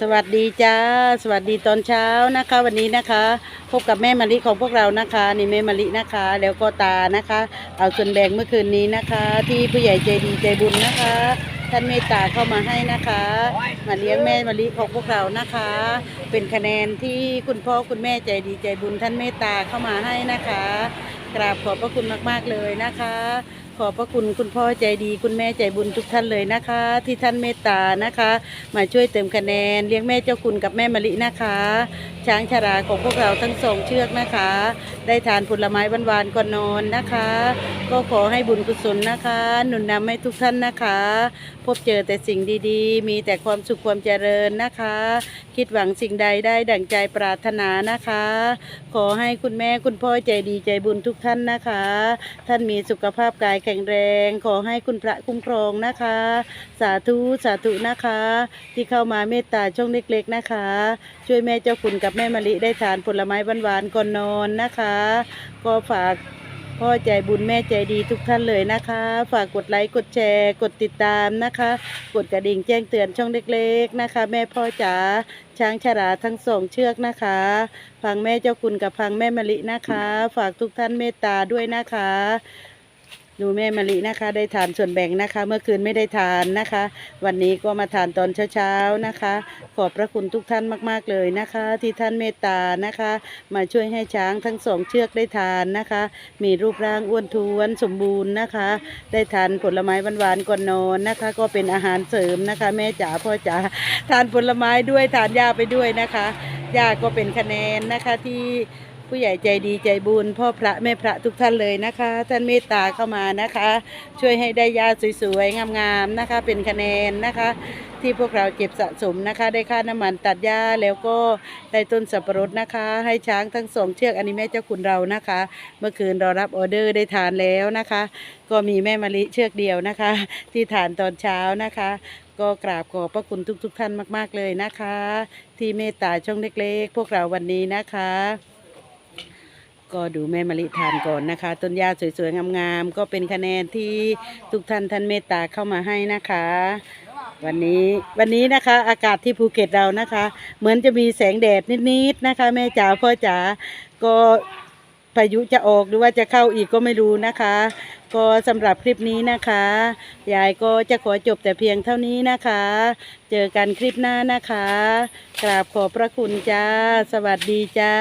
สวัสดีจ้า สวัสดีตอนเช้านะคะ วันนี้นะคะ พบกับแม่มะลิของพวกเรานะคะนี่แม่มะลินะคะ แล้วก็ตานะคะ เอาส่วนแบ่งเมื่อคืนนี้นะคะ ที่ผู้ใหญ่ใจดีใจบุญนะคะ ท่านเมตตาเข้ามาให้นะคะ มาเลี้ยงแม่มะลิของพวกเรานะคะ เป็นคะแนนที่คุณพ่อคุณแม่ใจดีใจบุญท่านเมตตาเข้ามาให้นะคะ กราบขอบพระคุณมากๆเลยนะคะ ขอบพระคุณคุณพ่อใจดี คุณแม่ใจบุญทุกท่านเลยนะคะ ที่ท่านเมตตานะคะ มาช่วยเติมคะแนน เลี้ยงแม่เจ้าคุณกับแม่มะลินะคะ ช้างชาราของพวกเราทั้งสองเชือกนะคะ ได้ทานผลไม้หวานๆก่อนนอนนะคะ ก็ขอให้บุญกุศลนะคะ หนุนนำให้ทุกท่านนะคะ พบเจอแต่สิ่งดีๆ มีแต่ความสุขความเจริญนะคะ คิดหวังสิ่งใดได้ดั่งใจปรารถนานะคะ ขอให้คุณแม่คุณพ่อใจดีใจบุญทุกท่านนะคะ ท่านมีสุขภาพกายข็งแรง ขอให้คุณพระคุ้มครองนะคะ สาธุสาธุนะคะ ที่เข้ามาเมตตาช่องเล็กๆนะคะ ช่วยแม่เจ้าคุณกับแม่มะลิได้ทานผลไม้หวานๆก่อนนอนนะคะ ก็ฝากพ่อใจบุญแม่ใจดีทุกท่านเลยนะคะ ฝากกดไลค์กดแชร์ กดติดตามนะคะ กดกระดิ่งแจ้งเตือนช่องเล็กๆนะคะ แม่พ่อจ๋าช้างฉลาทั้งสองเชือกนะคะฟังแม่เจ้าคุณกับฟังแม่มะลินะคะ ฝากทุกท่านเมตตาด้วยนะคะ ดูแม่มะลินะคะ ได้ทานส่วนแบ่งนะคะ เมื่อคืนไม่ได้ทานนะคะ วันนี้ก็มาทานตอนเช้าๆนะคะ ขอบพระคุณทุกท่านมากๆเลยนะคะ ที่ท่านเมตตานะคะ มาช่วยให้ช้างทั้งสองเชือกได้ทานนะคะ มีรูปร่างอ้วนท้วนสมบูรณ์นะคะ ได้ทานผลไม้หวานๆก่อนนอนนะคะ ก็เป็นอาหารเสริมนะคะ แม่จ๋าพ่อจ๋าทานผลไม้ด้วยทานหญ้าไปด้วยนะคะหญ้าก็เป็นคะแนนนะคะที่ ผู้ใหญ่ใจดีใจบุญพ่อพระแม่พระทุกท่านเลยนะคะ ท่านเมตตาเข้ามานะคะ ช่วยให้ได้หญ้าสวยๆ งามๆนะคะ เป็นคะแนนนะคะ ที่พวกเราเก็บสะสมนะคะ ได้ค่าน้ำมันตัดหญ้าแล้วก็ได้ต้นสับปะรดนะคะ ให้ช้างทั้งสองเชือกอันนี้แม่เจ้าคุณเรานะคะ เมื่อคืนเรารับออเดอร์ได้ทานแล้วนะคะ ก็มีแม่มะลิเชือกเดียวนะคะ ที่ทานตอนเช้านะคะก็กราบขอบพระคุณทุกๆท่านมาก ๆ เลยนะคะ ที่เมตตาช่องเล็ก ๆ พวกเราวันนี้นะคะ ก็ดูแม่มะลิทานก่อนนะคะ ต้นหญ้าสวยๆ งามๆ ก็เป็นคะแนนที่ทุกท่านท่านเมตตาเข้ามาให้นะคะ วันนี้วันนี้นะคะ อากาศที่ภูเก็ตเรานะคะ เหมือนจะมีแสงแดดนิดๆนะคะ แม่จ๋าพ่อจ๋าก็พายุจะออกหรือว่าจะเข้าอีกก็ไม่รู้นะคะ ก็สำหรับคลิปนี้นะคะ ยายก็จะขอจบแต่เพียงเท่านี้นะคะ เจอกันคลิปหน้านะคะ กราบขอบพระคุณจ้า สวัสดีจ้า